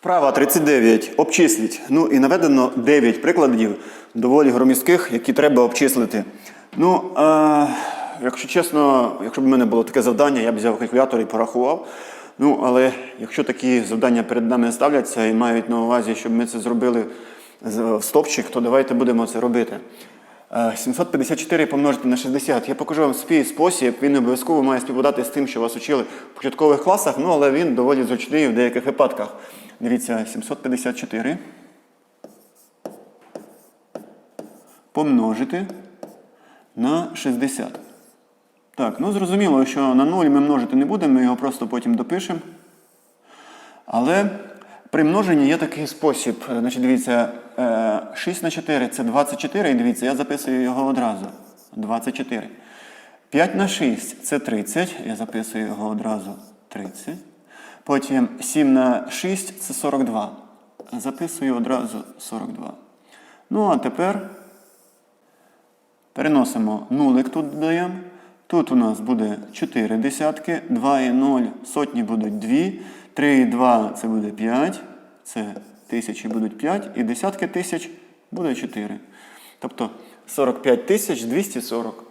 Вправа 39. Обчисліть. Ну і наведено 9 прикладів доволі громістких, які треба обчислити. Ну, е, якщо чесно, якщо б в мене було таке завдання, я б взяв калькулятор і порахував. Ну, але якщо такі завдання перед нами ставляться і мають на увазі, щоб ми це зробили в стопчик, то давайте будемо це робити. Е, 754 помножити на 60. Я покажу вам свій спосіб. Він обов'язково має співпадати з тим, що вас учили в початкових класах, ну але він доволі зручний в деяких випадках. Дивіться, 754 помножити на 60. Так, ну зрозуміло, що на 0 ми множити не будемо, ми його просто потім допишемо. Але при множенні є такий спосіб. Е, Значить, дивіться, е, 6 на 4 це 24, і дивіться, я записую його одразу. 24. 5 на 6 це 30, я записую його одразу 30. Потім 7 на 6 це 42. Записую одразу 42. Ну, а тепер Переносимо нулик тут додаємо. Тут у нас буде 4 десятки, 2 і 0, сотні будуть 2, 3 і 2 це буде 5, це тисячі будуть 5, і десятки тисяч буде 4. Тобто 45 тисяч 240.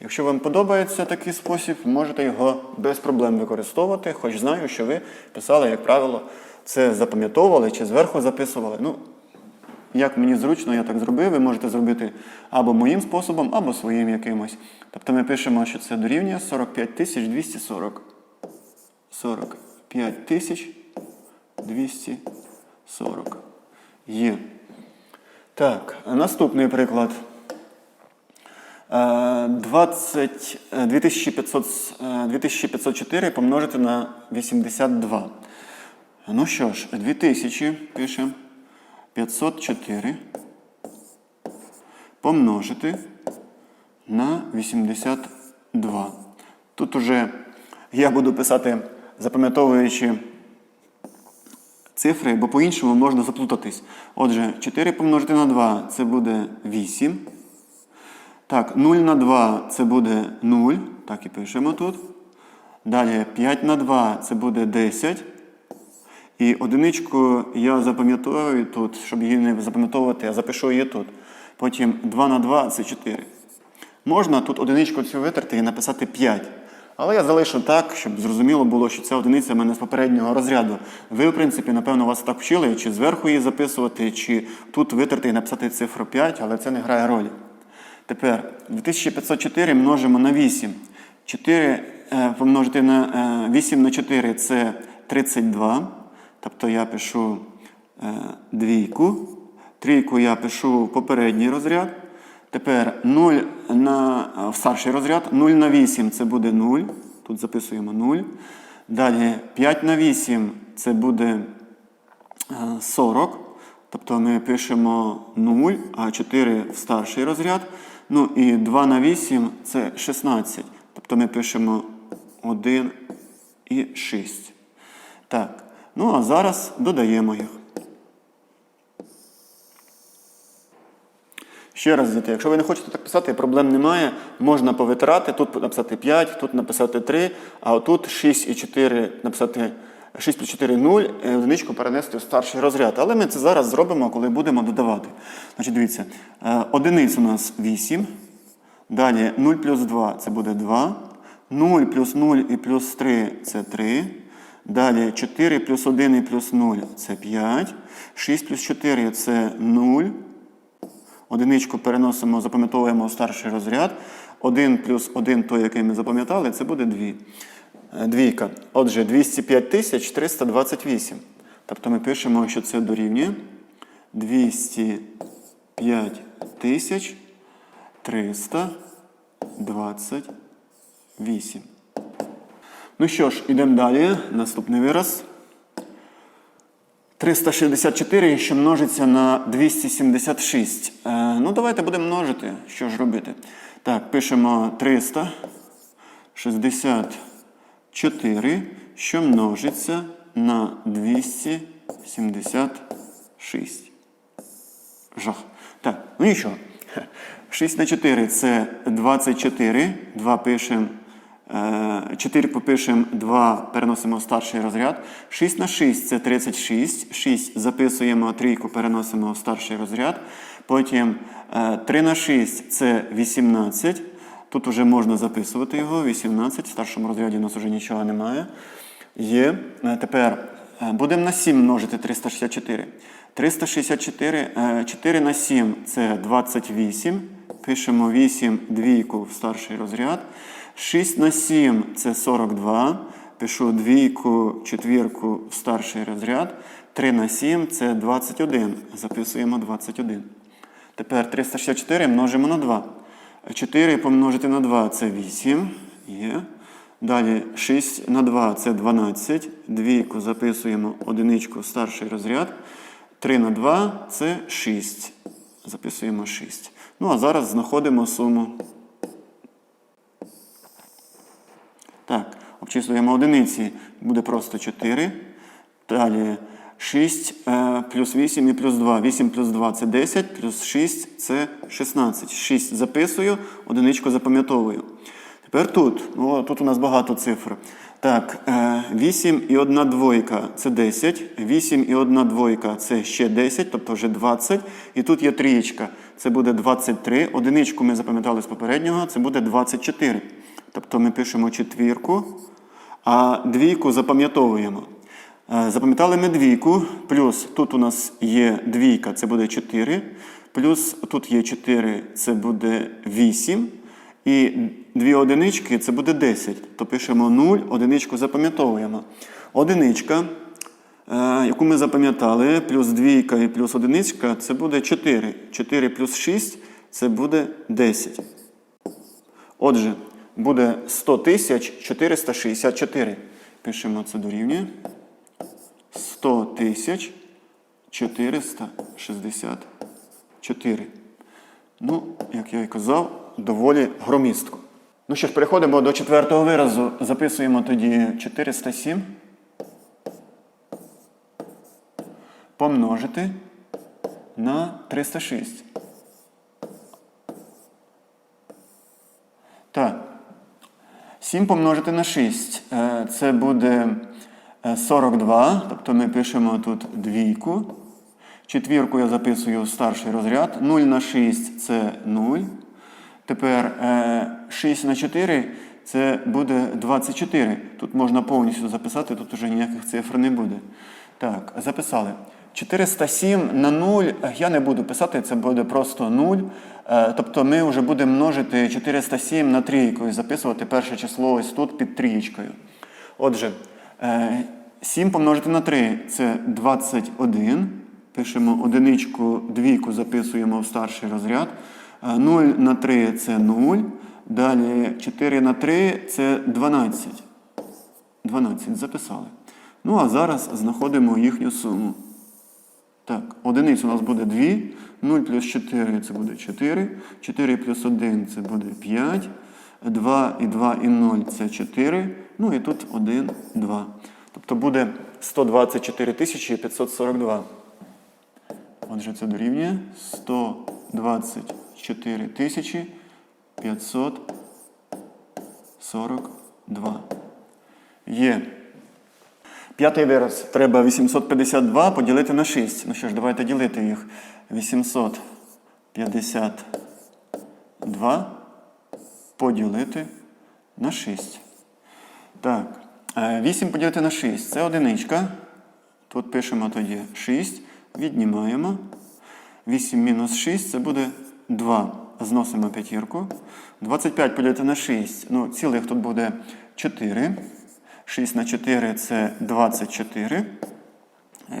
Якщо вам подобається такий спосіб, можете його без проблем використовувати, хоч знаю, що ви писали, як правило, це запам'ятовували чи зверху записували. Ну, як мені зручно, я так зробив. Ви можете зробити або моїм способом, або своїм якимось. Тобто ми пишемо, що це дорівнює 45 240. 45 240. Є. Так, наступний приклад. Е, 20, е, 2500, е, 2504 помножити на 82. Ну що ж, 2000 пишемо. 504 помножити на 82. Тут уже я буду писати, запам'ятовуючи цифри, бо по-іншому можна заплутатись. Отже, 4 помножити на 2 це буде 8. Так, 0 на 2 це буде 0. Так і пишемо тут. Далі 5 на 2 це буде 10. І одиничку я запам'ятовую тут, щоб її не запам'ятовувати, я запишу її тут. Потім 2 на 2 це 4. Можна тут одиничку цю витерти і написати 5. Але я залишу так, щоб зрозуміло було, що ця одиниця в мене з попереднього розряду. Ви, в принципі, напевно, вас так вчили, чи зверху її записувати, чи тут витерти і написати цифру 5, але це не грає ролі. Тепер 2504 множимо на 8. 4 е, помножити на е, 8 на 4 це 32. Тобто я пишу е, двійку. Трійку я пишу в попередній розряд. Тепер 0 на, в старший розряд. 0 на 8 це буде 0. Тут записуємо 0. Далі 5 на 8 це буде е, 40. Тобто ми пишемо 0, а 4 в старший розряд. Ну і 2 на 8 це 16. Тобто ми пишемо 1 і 6. Так. Ну а зараз додаємо їх. Ще раз, діти, якщо ви не хочете так писати, проблем немає. Можна повитирати, тут написати 5, тут написати 3, а отут 6 і 4 написати 6 плюс 4 0, і одиничку перенести в старший розряд. Але ми це зараз зробимо, коли будемо додавати. Значить, дивіться, е, одиниць у нас 8. Далі 0 плюс 2 це буде 2. 0 плюс 0 і плюс 3 це 3. Далі 4 плюс 1 і плюс 0 це 5. 6 плюс 4 це 0. Одиничку переносимо, запам'ятовуємо в старший розряд. 1 плюс 1, той, який ми запам'ятали, це буде 2. Двійка. Отже, 205 тисяч 328. Тобто ми пишемо, що це дорівнює 205 тисяч 328. Ну що ж, йдемо далі. Наступний вираз. 364, що множиться на 276. Е, ну, давайте будемо множити. Що ж робити? Так, пишемо 364, що множиться на 276. Жах. Так, ну нічого. 6 на 4 це 24. 2 пишемо 4 попишемо, 2 переносимо в старший розряд. 6 на 6 це 36. 6 записуємо, трійку переносимо в старший розряд. Потім е, 3 на 6 це 18. Тут вже можна записувати його, 18. В старшому розряді у нас вже нічого немає. Є. Е, Тепер е, будемо на 7 множити 364. 364, е, 4 на 7 це 28. Пишемо 8 двійку в старший розряд. 6 на 7 це 42. Пишу двійку, четвірку в старший розряд. 3 на 7 це 21. Записуємо 21. Тепер 364 множимо на 2. 4 помножити на 2 це 8. Є. Далі 6 на 2 це 12. Двійку записуємо одиничку старший розряд. 3 на 2 це 6. Записуємо 6. Ну а зараз знаходимо суму. Так, обчислюємо одиниці. Буде просто 4. Далі 6 е, плюс 8 і плюс 2. 8 плюс 2 це 10, плюс 6 це 16. 6 записую, одиничку запам'ятовую. Тепер тут. О, тут у нас багато цифр. Так, е, 8 і 1 двойка це 10. 8 і 1 двойка це ще 10, тобто вже 20. І тут є трієчка. Це буде 23. Одиничку ми запам'ятали з попереднього, це буде 24. Тобто ми пишемо четвірку, а двійку запам'ятовуємо. Е, Запам'ятали ми двійку, плюс тут у нас є двійка, це буде 4, плюс тут є 4, це буде 8. І дві одинички це буде 10. То пишемо 0, одиничку запам'ятовуємо. Одиничка, е, яку ми запам'ятали, плюс двійка і плюс одиничка це буде 4. 4 плюс 6 це буде 10. Отже, буде 100 464. Пишемо це дорівнює. 100 тисяч 464. Ну, як я і казав, доволі громістко. Ну що ж, переходимо до четвертого виразу. Записуємо тоді 407. Помножити на 306. Так. 7 помножити на 6. Е, Це буде 42. Тобто ми пишемо тут двійку. Четвірку я записую в старший розряд. 0 на 6 це 0. Тепер е, 6 на 4 це буде 24. Тут можна повністю записати, тут вже ніяких цифр не буде. Так, записали. 407 на 0 я не буду писати, це буде просто 0. Е, Тобто ми вже будемо множити 407 на трійку і записувати перше число ось тут під трієчкою. Отже, е, 7 помножити на 3 це 21. Пишемо одиничку, двійку записуємо в старший розряд. Е, 0 на 3 це 0. Далі 4 на 3 це 12. 12 записали. Ну а зараз знаходимо їхню суму. Так, одиниць у нас буде 2. 0 плюс 4 це буде 4. 4 плюс 1 це буде 5. 2 і 2 і 0 це 4. Ну і тут 1, 2. Тобто буде 124 тисячі 542. Отже, це дорівнює 124 тисячі 542. Є. П'ятий вираз. Треба 852 поділити на 6. Ну що ж, давайте ділити їх. 852 поділити на 6. Так. 8 поділити на 6 це одиничка. Тут пишемо тоді 6. Віднімаємо. 8 мінус 6 це буде 2. Зносимо п'ятірку. 25 поділити на 6. Ну, цілих тут буде 4. 6 на 4 це 24.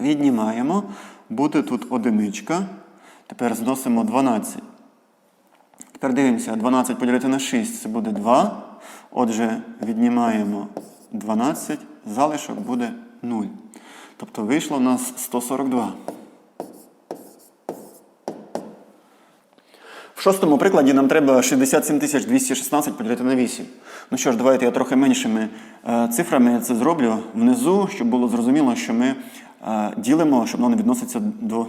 Віднімаємо. Буде тут одиничка. Тепер зносимо 12. Тепер дивимося, 12 поділити на 6 це буде 2. Отже, віднімаємо 12, залишок буде 0. Тобто вийшло в нас 142. В шостому прикладі нам треба 67 216 поділити на 8. Ну що ж, давайте я трохи меншими е, цифрами це зроблю внизу, щоб було зрозуміло, що ми е, ділимо, щоб воно не відноситься до.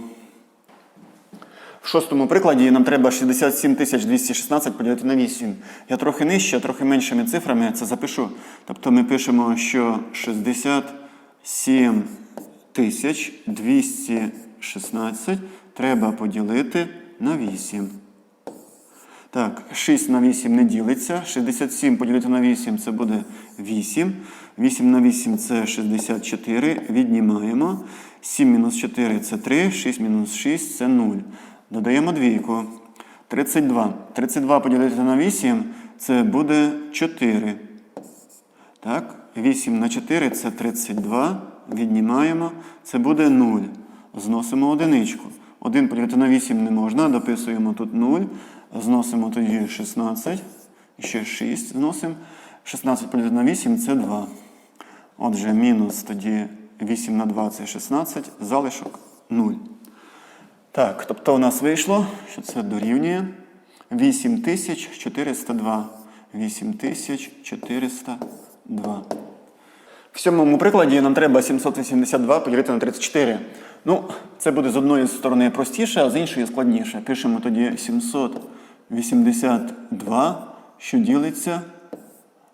Шостому прикладі нам треба 67 216 поділити на 8. Я трохи нижче, трохи меншими цифрами це запишу. Тобто ми пишемо, що 67 216 треба поділити на 8. Так, 6 на 8 не ділиться. 67 поділити на 8 це буде 8. 8 на 8 це 64. Віднімаємо. 7 мінус 4 це 3. 6 мінус 6 це 0. Додаємо двійку. 32. 32 поділити на 8 це буде 4. Так, 8 на 4 це 32. Віднімаємо. Це буде 0. Зносимо одиничку. 1 поділити на 8 не можна. Дописуємо тут 0. Зносимо тоді 16. Ще 6 зносимо. 16 поділити на 8 це 2. Отже, мінус тоді 8 на 2 це 16. Залишок 0. Так, тобто у нас вийшло, що це дорівнює 8402. 8402. В сьомому прикладі нам треба 782 поділити на 34. Ну, це буде з одної сторони простіше, а з іншої складніше. Пишемо тоді 782, що ділиться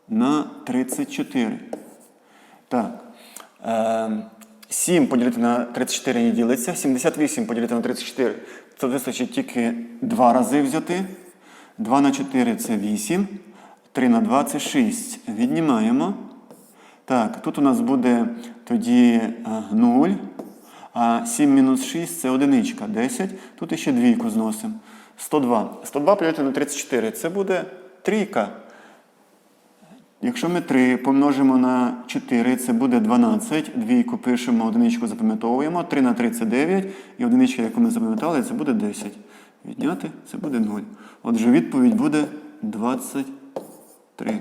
на 34. Так. Е, 7 поділити на 34 не ділиться. 78 поділити на 34. Це вистачить тільки 2 рази взяти. 2 на 4 це 8. 3 на 2 це 6. Віднімаємо. Так, тут у нас буде тоді 0. А 7 мінус 6 це одиничка. 10. Тут іще двійку зносимо. 102. 102 поділити на 34. Це буде трійка. Якщо ми 3 помножимо на 4, це буде 12. Двійку пишемо, одиничку запам'ятовуємо. 3 на 3 це 9. І одиничка, яку ми запам'ятали, це буде 10. Відняти це буде 0. Отже, відповідь буде 23.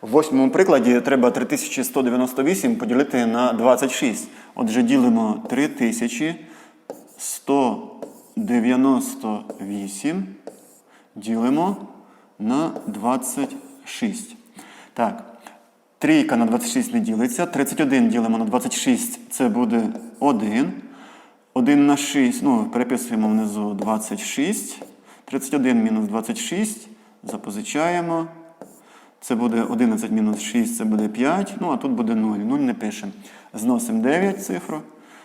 В восьмому прикладі треба 3198 поділити на 26. Отже, ділимо 3198 ділимо на 26. Так. Трійка на 26 не ділиться. 31 ділимо на 26, це буде 1. 1 на 6, ну, переписуємо внизу 26. 31 мінус 26. Запозичаємо. Це буде 11 мінус 6, це буде 5. Ну, а тут буде 0. 0 не пишемо. Зносимо 9 цифру.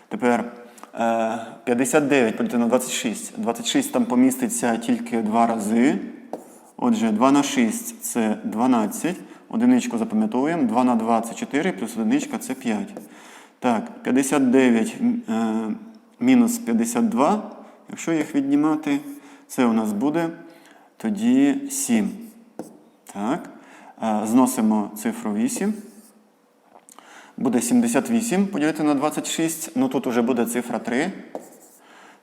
Тепер е, 59 поділити на 26. 26 там поміститься тільки 2 рази. Отже, 2 на 6 це 12. Одиничку запам'ятовуємо. 2 на 2 це 4, плюс одиничка це 5. Так, 59 е, мінус 52. Якщо їх віднімати, це у нас буде тоді 7. Так. Е, Зносимо цифру 8. Буде 78 поділити на 26. Ну тут вже буде цифра 3.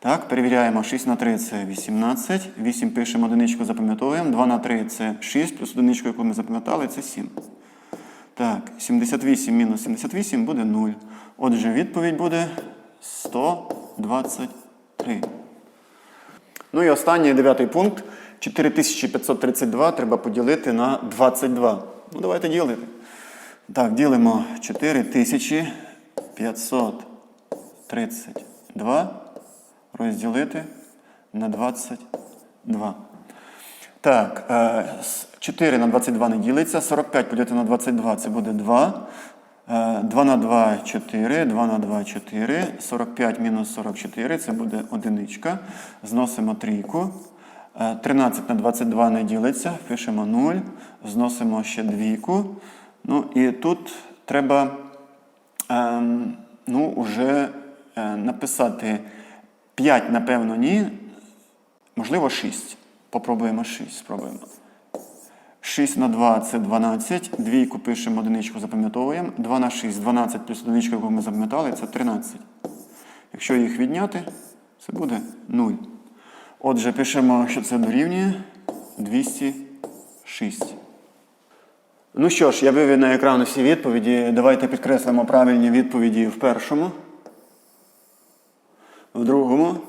Так, перевіряємо 6 на 3 це 18. 8 пишемо одиничку, запам'ятовуємо. 2 на 3 це 6, плюс одиничку, яку ми запам'ятали, це 7. Так, 78 мінус 78 буде 0. Отже, відповідь буде 123. Ну і останній дев'ятий пункт. 4532 треба поділити на 22. Ну, давайте ділити. Так, ділимо 4532 розділити на 22. Так, е, 4 на 22 не ділиться. 45 поділити на 22 це буде 2. Е, 2 на 2 4, 2 на 2 4, 45 мінус 44 це буде одиничка. Зносимо трійку. Е, 13 на 22 не ділиться, пишемо 0, зносимо ще двійку. Ну і тут треба ем, ну, уже е, написати 5, напевно, ні. Можливо, 6. Попробуємо 6. Спробуємо. 6 на 2 це 12. Двійку пишемо, одиничку запам'ятовуємо. 2 на 6, 12 плюс одиничка, яку ми запам'ятали, це 13. Якщо їх відняти, це буде 0. Отже, пишемо, що це дорівнює 206. Ну що ж, я вивів на екран усі відповіді. Давайте підкреслимо правильні відповіді в першому, в другому,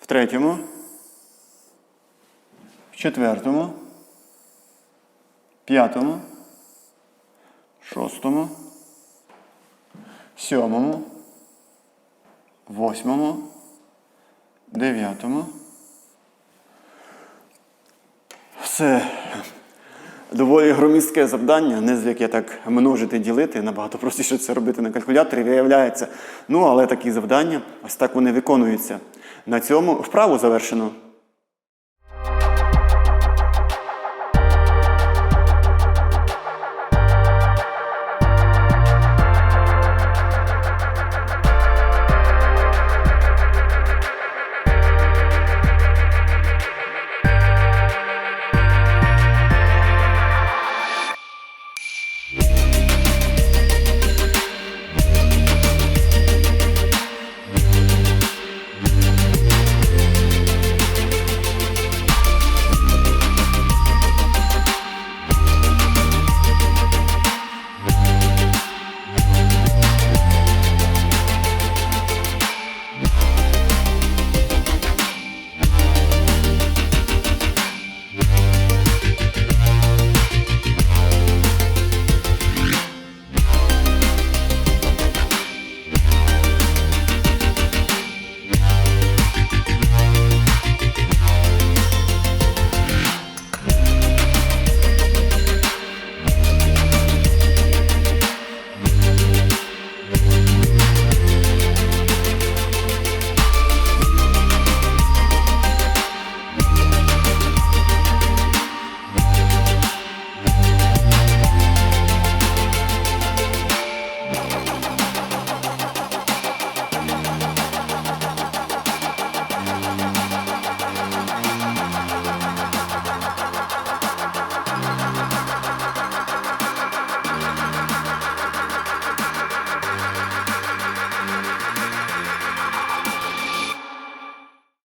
в третьому, в четвертому, п'ятому, шостому, сьомому, восьмому, дев'ятому. Це доволі громістке завдання, не звик я так множити, ділити. Набагато простіше це робити на калькуляторі, виявляється. Ну, але такі завдання, ось так вони виконуються. На цьому вправу завершено.